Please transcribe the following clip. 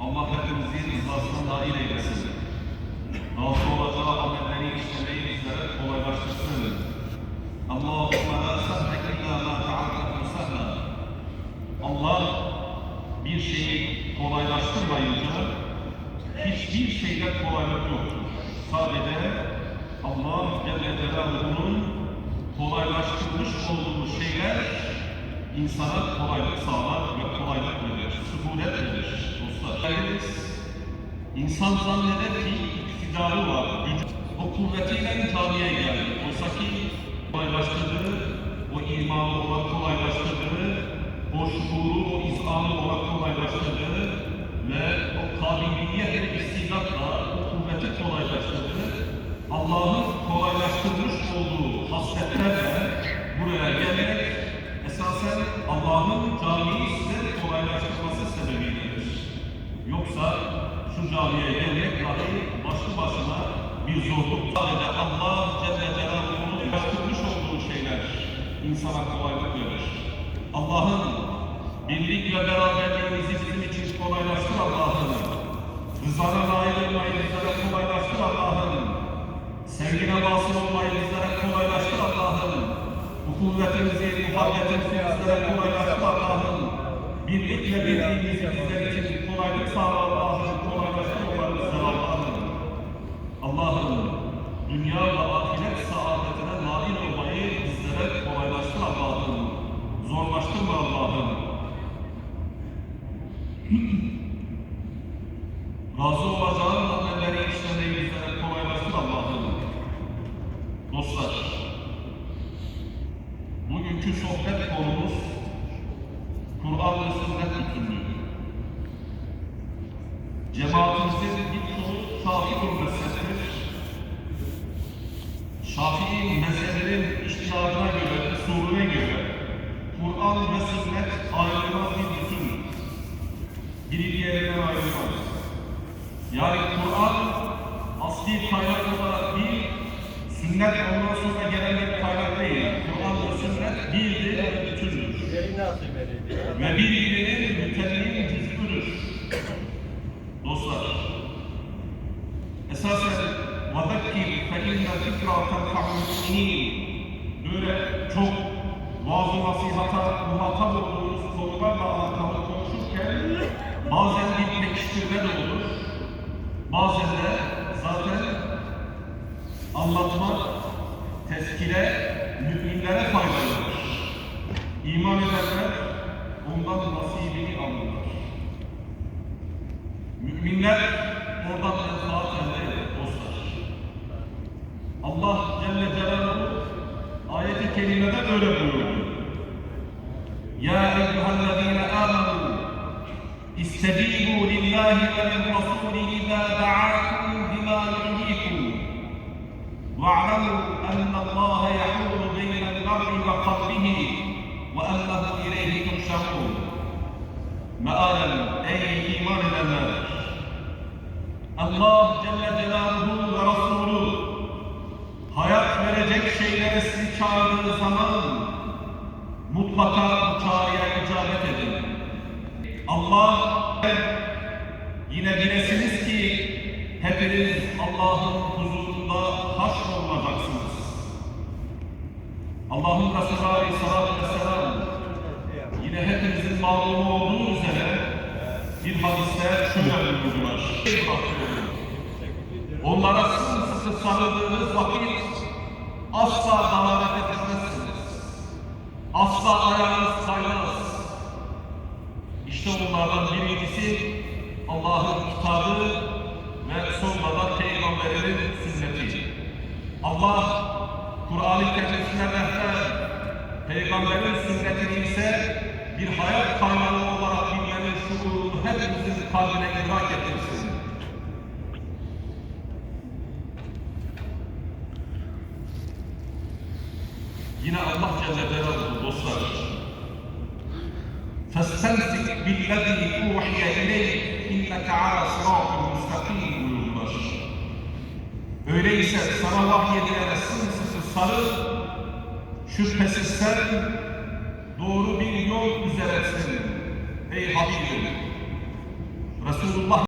Allah hepimizi rızasına nail eylesin. Razı olacağı amelleri işlemeyi bizlere kolaylaştırsın. Allahümme la sahne illa ma ta'allaku sahne. Allah bir şeyi kolaylaştırmayınca hiçbir şeyde kolaylık yoktur. Sadece Allah Celle Celaluhu'nun kolaylaştırmış olduğu şeyler insana kolaylık sağlar ve kolaylık verir, sühulet verir dostlar. İnsan zanneder ki iktidarı var, o kuvvetiyle camiye geldi. Oysa ki kolaylaştırdığı, o imanı ona kolaylaştırdığı, o şuuru, o izanı ona kolaylaştırdığı ve o kabiliyet ve istidatla o kuvveti kolaylaştırdığı, Allah'ın kolaylaştırmış olduğu hasletlerle buraya gelmek Yoksa şu camiye gelmek dahi başlı başına bir zorluk. Sadece Allah Celle Celaluhu'nun yaptırmış olduğu şeyler insana kolaylık verir. Allah'ın birlik ve beraberliğimizi bizim için kolaylaştır Allah'ım. Rızana nail olmayı bizlere kolaylaştır Allah'ım. Sevgine vasıl olmayı bizlere kolaylaştır Allah'ım. Bu kuvvetimizi, muhabbetimizi bizlere kolaylaştır Allah'ım. Birlik ve birliğimizi bizler için kolaylık sağla Allah'ım. Kolaylaştır onları bizlere Allah'ım. Allah'ım dünya ve ahiret saadetine nail olmayı bizlere kolaylaştır Allah'ım. Zorlaştırma Allah'ım. Razı olacağın amelleri işlemeyi bizlere kolaylaştır Allah'ım. Dostlar, bugünkü sohbet konumuz Kur'an ve sünnet bütünlüğü. Cemaatimizin birçoğu Şafii mezhebidir. Şafii mezhebinin iştihadına göre, usulüne göre Kur'an ve sünnet ayrılmaz bir bütündür. Biri diğerinden ayrılmaz. Yani Kur'an asli kaynak olarak değil, sünnet ondan sonra gelen bir kaynak değil. Kur'an ve sünnet birdir bütündür. Ve birbirinin vaaz nasihata muhatap olduğunuz konularla alakalı konuşurken bazen bir pekiştirme de olur. Bazen de zaten anlatmak, tezkire müminlere faydalıdır. İman edenler ondan nasibini alırlar. Müminler oradan menfaat elde eder dostlar. Allah Celle Celaluhu ayeti kerimede böyle buyuruyor. يا أيها الذين آمنوا استجيبوا لله وللرسول إذا دعاكم بما يحييكم واعلموا أن الله يحول بين المرء وقلبه وانه إليه تنشرون مآلا أي إيمان الله جل جلاله ورسوله. hayat verecek şeyleri siz çağırdığınız zaman mutlaka bu çağrıya icabet edin. Allah yine bilesiniz ki hepiniz Allah'ın huzurunda haşrolunacaksınız. Allah'ın Resulü Aleyhisselatü Vesselam yine hepinizin malumu olduğu üzere bir hadiste şöyle buyurdular. Onlara sımsıkı sarıldığınız vakit asla dalalete düşmezsiniz. Asla ayağınız kaymaz. İşte onlardan birincisi Allah'ın kitabı ve sonra da Peygamberinin sünneti. Allah Kur'an-ı Kerim'sine rehber, Peygamberin sünnetini ise bir hayat kaynağı olarak bilmenin şuurunu hepimizin kalbine idrak ettirsin. Yine Allah Celle Celaluhu dostlar, فَاسْتَمْسِكْ بِالَّذِي اُوحِيَ اِلَيْكَ اِنَّكَ عَلَى صِرَاطٍ مُسْتَقِيمٍ buyurdular. Öyleyse sana vahyedilene sımsıkı sarıl, şüphesiz sen doğru bir yol üzeresin ey Habibim. Resulullah